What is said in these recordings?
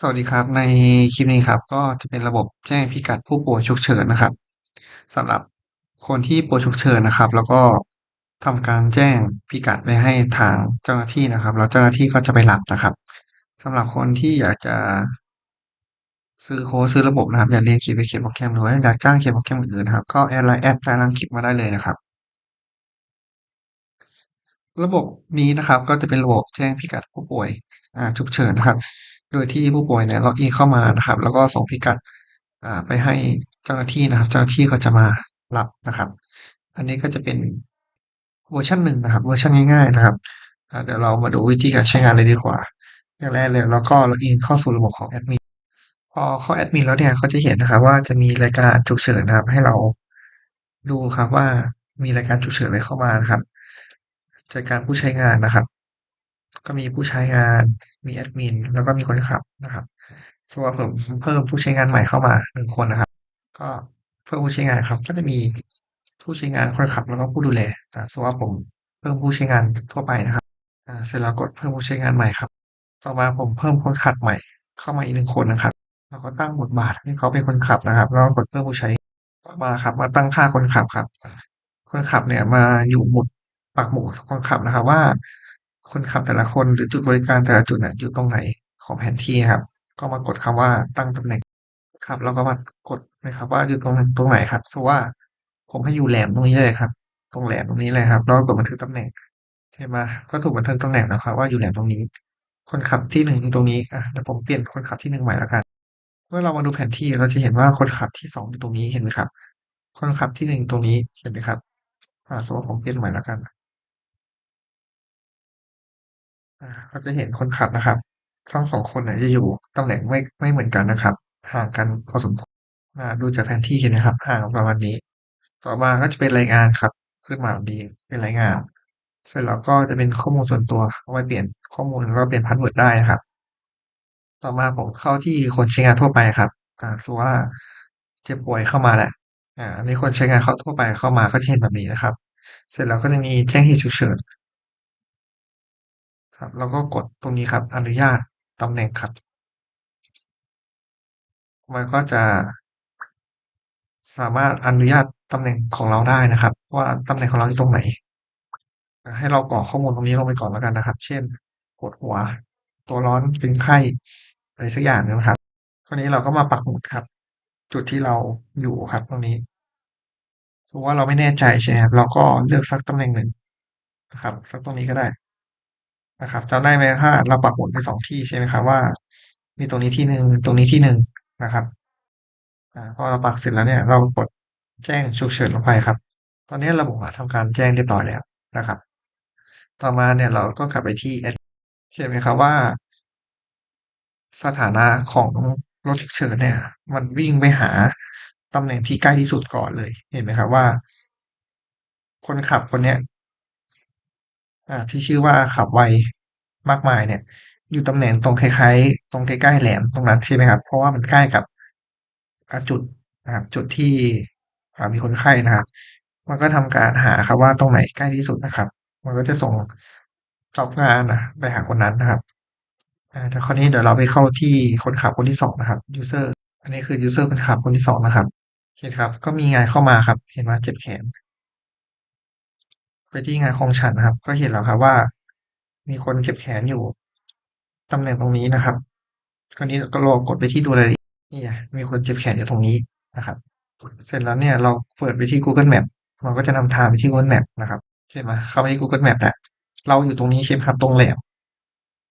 สวัสดีครับ ในคลิปนี้ครับ ก็จะเป็นระบบแจ้งพิกัดผู้ป่วยฉุกเฉินนะครับสำหรับคนที่ป่วยฉุกเฉินนะครับ แล้วก็ทำการแจ้งพิกัดไปให้ทางเจ้าหน้าที่นะครับ แล้วเจ้าหน้าที่ก็จะไปรับนะครับสำหรับคนที่อยากจะ ซื้อโค้ดซื้อระบบนะครับ อยากเรียนเขียนไปเขียนโปรแกรมหรือว่าอยากจ้างเขียนโปรแกรมอื่นๆนะครับ ก็แอดไลน์แอดใต้ล่างคลิปมาได้เลยนะครับ ระบบนี้นะครับ ก็จะเป็นระบบแจ้งพิกัดผู้ป่วยอ่าฉุกเฉินนะครับ โดยที่ผู้ป่วยเนี่ยล็อกอินเข้ามานะครับ แล้วก็ส่งพิกัดอ่าไปให้เจ้าหน้าที่นะครับ เจ้าหน้าที่ก็จะมารับนะครับ อันนี้ก็จะเป็นเวอร์ชันหนึ่งนะครับเวอร์ชันง่ายๆนะครับเดี๋ยวเรามาดูวิธีการใช้งานเลยดีกว่า อย่างแรกเลยเราก็ล็อกอินเข้าสู่ระบบของแอดมินพอเข้าแอดมินแล้วเนี่ยเขาจะเห็นนะครับว่าจะมีรายการฉุกเฉินนะครับ ให้เราดูครับว่ามีรายการฉุกเฉินอะไรเข้ามานะครับจัดการผู้ใช้งานนะครับ ก็มีผู้ใช้งาน มีแอดมิน แล้วก็มีคนขับนะครับสมมุติว่าผมเพิ่มผู้ใช้งานใหม่เข้ามาหนึ่งคนนะครับ ก็เพิ่มผู้ใช้งานครับ ก็จะมีผู้ใช้งานคนขับแล้วก็ผู้ดูแลอ่สมมุติว่าผมเพิ่มผู้ใช้งานทั่วไปนะครับเสร็จแล้วกดเพิ่มผู้ใช้งานใหม่ครับ ต่อมาผมเพิ่มคนขับใหม่ เข้ามาอีกหนึ่งคนนะครับแล้วก็ตั้งบทบาทให้เขาเป็นคนขับนะครับ แล้วก็กดเพิ่มผู้ใช้ ต่อมาครับ มาตั้งค่าคนขับครับ คนขับเนี่ยมาอยู่หมุดปักหมุดคนขับนะครับ ว่า คนขับแต่ละคนหรือจุดบริการแต่ละจุดเนี่ยอยู่ตรงไหนของแผนที่ครับ ก็มากดคำว่าตั้งตำแหน่งครับแล้วก็มากดนะครับ ว่าอยู่ตรงตรงไหนครับสว่าผมให้อยู่แหลมตรงนี้เลยครับ ตรงแหลมตรงนี้เลยครับแล้วกดบันทึกตำแหน่งใช่ไหมก็ถูกบันทึกตำแหน่งแล้วครับ ว่าอยู่แหลมตรงนี้ คนขับที่หนึ่งอยู่ตรงนี้อะเดี๋ยวผมเปลี่ยนคนขับที่หนึ่งใหม่แล้วกันเมื่อเรามาดูแผนที่เราจะเห็นว่าคนขับที่สองอยู่ตรงนี้เห็นไหมครับ คนขับที่หนึ่งตรงนี้เห็นไหมครับอ่าสมมติว่าผมเปลี่ยนใหม่แล้วกัน อ่าก็จะเห็นคนขับนะครับ ทั้งสองคนเนี่ยจะอยู่ตำแหน่งไม่ไม่เหมือนกันนะครับ ห่างกันพอสมควรอ่าดูจากแผนที่เห็นไหมครับ ห่างประมาณนี้ ต่อมาก็จะเป็นรายงานครับ ขึ้นมาแบบนี้เป็นรายงาน เสร็จแล้วก็จะเป็นข้อมูลส่วนตัวเอาไว้เปลี่ยนข้อมูลแล้วก็เปลี่ยนพาสเวิร์ดได้นะครับ ต่อมาผมเข้าที่คนใช้งานทั่วไปครับ อ่าสมมุติว่าเจ็บป่วยเข้ามาแหละอ่าอันคนใช้งานเข้าทั่วไปเข้ามาก็จะเห็นแบบนี้นะครับ เสร็จแล้วก็จะมีแจ้งเหตุฉุกเฉิน ครับแล้วก็กดตรงนี้ครับอนุญาตตำแหน่งครับ มันก็จะ สามารถอนุญาตตำแหน่งของเราได้นะครับ ว่าตำแหน่งของเราอยู่ตรงไหน ให้เรากรอกข้อมูลตรงนี้ลงไปก่อนแล้วกันนะครับ เช่นปวดหัว ตัวร้อนเป็นไข้อะไรสักอย่างนะครับคราวนี้เราก็มาปักหมุดครับ จุดที่เราอยู่ครับตรงนี้สมมติว่าเราไม่แน่ใจใช่ไหมครับเราก็เลือกสักตำแหน่งหนึ่งนะครับ สักตรงนี้ก็ได้ นะครับจำได้ไหมถ้าเราปักหมุดไปสองที่ใช่ไหมครับว่า มีตรงนี้ที่หนึ่งตรงนี้ที่หนึ่งนะครับอ่าพอเราปักเสร็จแล้วเนี่ย เรากดแจ้งฉุกเฉินลงไปครับ ตอนนี้ระบบอะทำการแจ้งเรียบร้อยแล้วนะครับ ต่อมาเนี่ยเราก็กลับไปที่แอดเห็นไหมครับว่า สถานะของรถฉุกเฉินเนี่ย มันวิ่งไปหาตำแหน่งที่ใกล้ที่สุดก่อนเลย เห็นไหมครับว่า คนขับคนเนี้ย ที่ชื่อว่าขับไวมากมายเนี่ย อยู่ตำแหน่งตรงคล้ายๆ ตรงใกล้ๆแหลมตรงนั้นใช่ไหมครับ เพราะว่ามันใกล้กับจุดนะครับจุดที่มีคนไข้นะครับ มันก็ทำการหาครับว่าตรงไหนใกล้ที่สุดนะครับ มันก็จะส่งจอบงานนะไปหาคนนั้นนะครับอ่าแต่คราวนี้เดี๋ยวเราไปเข้าที่คนขับคนที่สองนะครับ user อันนี้คือ user คนขับคนที่สองนะครับโอเคครับ ก็มีงานเข้ามาครับ เห็นว่าเจ็บแขน ไปที่งานของฉันนะครับ ก็เห็นแล้วครับว่า มีคนเจ็บแขนอยู่ตำแหน่งตรงนี้นะครับ คราวนี้ก็ลองกดไปที่ดูรายละเอียดนี่ไงมีคนเจ็บแขนอยู่ตรงนี้นะครับ เสร็จแล้วเนี่ยเราเปิดไปที่ Google Map มันก็จะนำทางไปที่ Google Map นะครับเห็นไหมเข้าไปที่ Google Map แล้วเราอยู่ตรงนี้ใช่ไหมครับตรงแหลม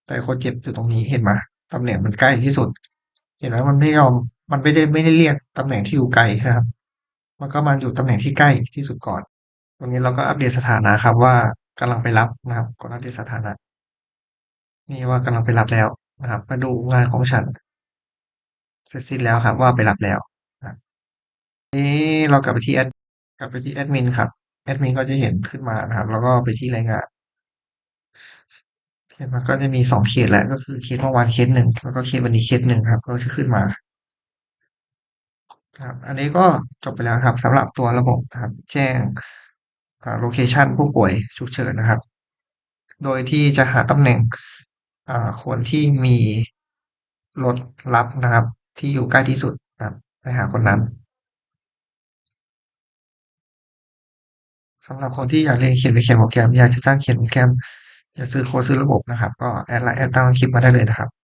แต่คนเจ็บอยู่ตรงนี้เห็นไหมตำแหน่งมันใกล้ที่สุด เห็นไหมมันไม่ยอมมันไม่ได้ไม่ได้เรียกตำแหน่งที่อยู่ไกลนะครับ มันก็มาอยู่ตำแหน่งที่ใกล้ที่สุดก่อน ตรงนี้เราก็อัปเดตสถานะครับ ว่ากำลังไปรับนะครับกดอัปเดตสถานะ นี่ว่ากำลังไปรับแล้วนะครับ มาดูงานของฉัน เสร็จสิ้นแล้วครับ ว่าไปรับแล้วนะนี่เรากลับไปที่แอดกลับไปที่แอดมินครับแอดมินก็จะเห็นขึ้นมานะครับ แล้วก็ไปที่รายงานเห็นมันก็จะมีสองเคสแหละก็คือเคสเมื่อวานเคสหนึ่งแล้วก็เคสวันนี้เคสหนึ่งครับ ก็จะขึ้นมาครับ อันนี้ก็จบไปแล้วครับสำหรับตัวระบบครับ แจ้ง โลเคชันผู้ป่วยฉุกเฉินนะครับ โดยที่จะหาตำแหน่งคนที่มีรถรับนะครับ ที่อยู่ใกล้ที่สุดนะครับไปหาคนนั้นสำหรับคนที่อยากเรียนเขียนไปเขียนโปรแกรม อยากจะจ้างเขียนโปรแกรม อยากซื้อโค้ดซื้อระบบนะครับ ก็แอดไลน์แอดตามคลิปมาได้เลยนะครับ